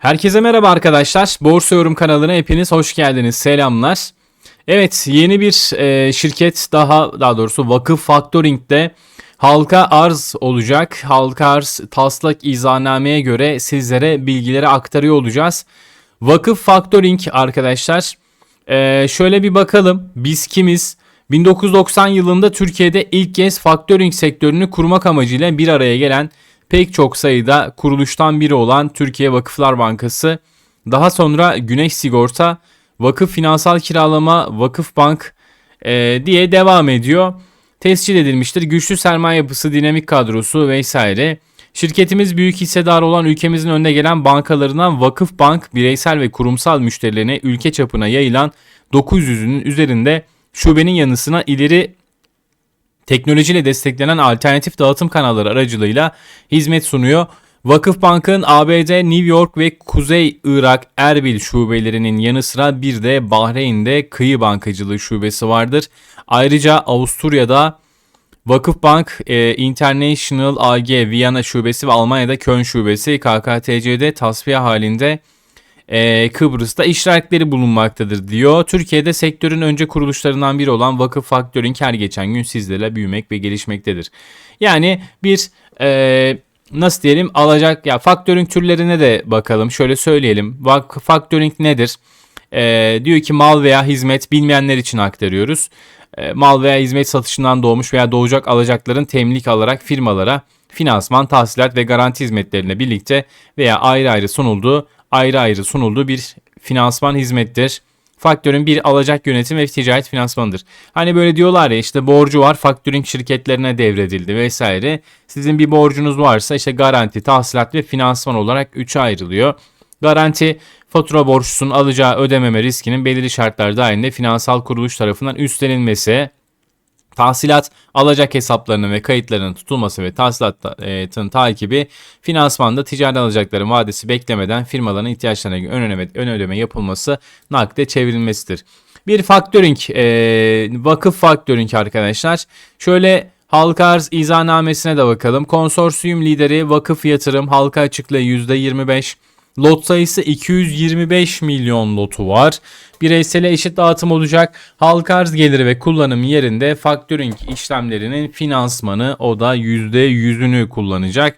Herkese merhaba arkadaşlar. Borsa Yorum kanalına hepiniz hoş geldiniz. Selamlar. Evet yeni bir e, şirket daha daha doğrusu Vakıf Factoring'de halka arz olacak. Halka arz taslak izahnameye göre sizlere bilgileri aktarıyor olacağız. Vakıf Factoring arkadaşlar e, şöyle bir bakalım biz kimiz? 1990 yılında Türkiye'de ilk kez factoring sektörünü kurmak amacıyla bir araya gelen pek çok sayıda kuruluştan biri olan Türkiye Vakıflar Bankası, daha sonra Güneş Sigorta, Vakıf Finansal Kiralama, Vakıf Bank e, diye devam ediyor. Tescil edilmiştir. Güçlü sermaye yapısı, dinamik kadrosu vesaire. Şirketimiz büyük hissedar olan ülkemizin önde gelen bankalarından Vakıf Bank bireysel ve kurumsal müşterilerine ülke çapına yayılan 900'ünün üzerinde şubenin yanısına ileri teknolojiyle desteklenen alternatif dağıtım kanalları aracılığıyla hizmet sunuyor. Vakıfbank'ın ABD, New York ve Kuzey Irak Erbil şubelerinin yanı sıra bir de Bahreyn'de kıyı bankacılığı şubesi vardır. Ayrıca Avusturya'da Vakıfbank e, International AG Viyana şubesi ve Almanya'da Köln şubesi KKTC'de tasfiye halinde e, Kıbrıs'ta iştirakleri bulunmaktadır diyor. Türkiye'de sektörün önce kuruluşlarından biri olan Vakıf Faktörün her geçen gün sizlerle büyümek ve gelişmektedir. Yani bir e, nasıl diyelim alacak ya faktörün türlerine de bakalım. Şöyle söyleyelim. Vak faktöring nedir? E, diyor ki mal veya hizmet bilmeyenler için aktarıyoruz. E, mal veya hizmet satışından doğmuş veya doğacak alacakların temlik alarak firmalara finansman, tahsilat ve garanti hizmetlerine birlikte veya ayrı ayrı sunulduğu ayrı ayrı sunulduğu bir finansman hizmettir. Faktörün bir alacak yönetim ve ticaret finansmanıdır. Hani böyle diyorlar ya işte borcu var faktöring şirketlerine devredildi vesaire. Sizin bir borcunuz varsa işte garanti, tahsilat ve finansman olarak 3'e ayrılıyor. Garanti fatura borçlusunun alacağı ödememe riskinin belirli şartlar dahilinde finansal kuruluş tarafından üstlenilmesi. Tahsilat, alacak hesaplarının ve kayıtlarının tutulması ve tahsilatın takibi, finansmanda ticari alacakların vadesi beklemeden firmaların ihtiyaçlarına ön ödeme, ön ödeme yapılması nakde çevrilmesidir. Bir faktöring, e, vakıf faktöring arkadaşlar. Şöyle halka arz izahnamesine de bakalım. Konsorsiyum lideri vakıf yatırım halka açıklığı %25, Lot sayısı 225 milyon lotu var. Bireysele eşit dağıtım olacak. Halka arz geliri ve kullanım yerinde faktörink işlemlerinin finansmanı o da %100'ünü kullanacak.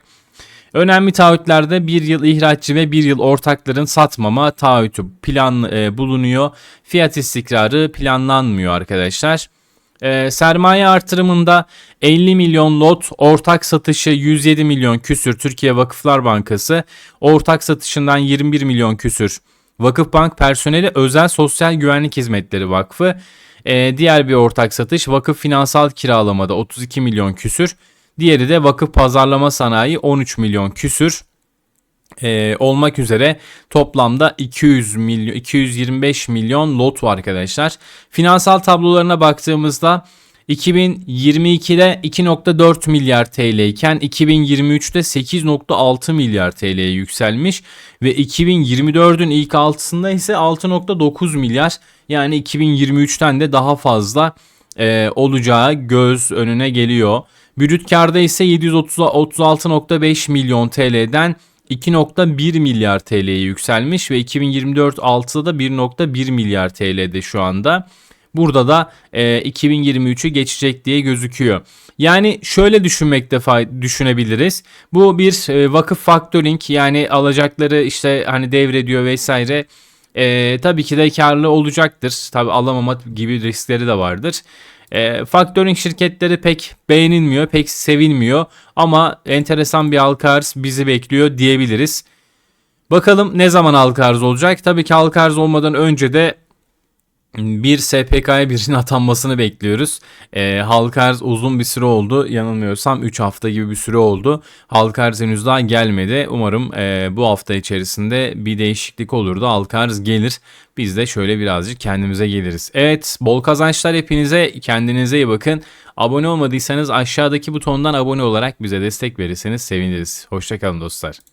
Önemli taahhütlerde bir yıl ihraççı ve bir yıl ortakların satmama taahhütü plan e, bulunuyor. Fiyat istikrarı planlanmıyor arkadaşlar. E, sermaye artırımında 50 milyon lot, ortak satışı 107 milyon küsür Türkiye Vakıflar Bankası, ortak satışından 21 milyon küsür Vakıfbank personeli özel sosyal güvenlik hizmetleri vakfı, e, diğer bir ortak satış vakıf finansal kiralamada 32 milyon küsür, diğeri de vakıf pazarlama sanayi 13 milyon küsür e, olmak üzere toplamda 200 milyon 225 milyon lot var arkadaşlar. Finansal tablolarına baktığımızda 2022'de 2.4 milyar TL iken 2023'te 8.6 milyar TL'ye yükselmiş ve 2024'ün ilk altısında ise 6.9 milyar yani 2023'ten de daha fazla e, olacağı göz önüne geliyor. Brüt karda ise 736.5 milyon TL'den 2.1 milyar TL'ye yükselmiş ve 2024 6'da da 1.1 milyar TL'de şu anda. Burada da e, 2023'ü geçecek diye gözüküyor. Yani şöyle düşünmekte düşünebiliriz. Bu bir e, vakıf factoring yani alacakları işte hani devrediyor vesaire. E, tabii ki de karlı olacaktır. Tabii alamama gibi riskleri de vardır. E, factoring şirketleri pek beğenilmiyor, pek sevilmiyor ama enteresan bir halka arz bizi bekliyor diyebiliriz. Bakalım ne zaman halka arz olacak? Tabii ki halka arz olmadan önce de bir SPK'ya birinin atanmasını bekliyoruz. E, halka arz uzun bir süre oldu. Yanılmıyorsam 3 hafta gibi bir süre oldu. Halka arz henüz daha gelmedi. Umarım e, bu hafta içerisinde bir değişiklik olur da halka arz gelir. Biz de şöyle birazcık kendimize geliriz. Evet bol kazançlar hepinize. Kendinize iyi bakın. Abone olmadıysanız aşağıdaki butondan abone olarak bize destek verirseniz seviniriz. Hoşçakalın dostlar.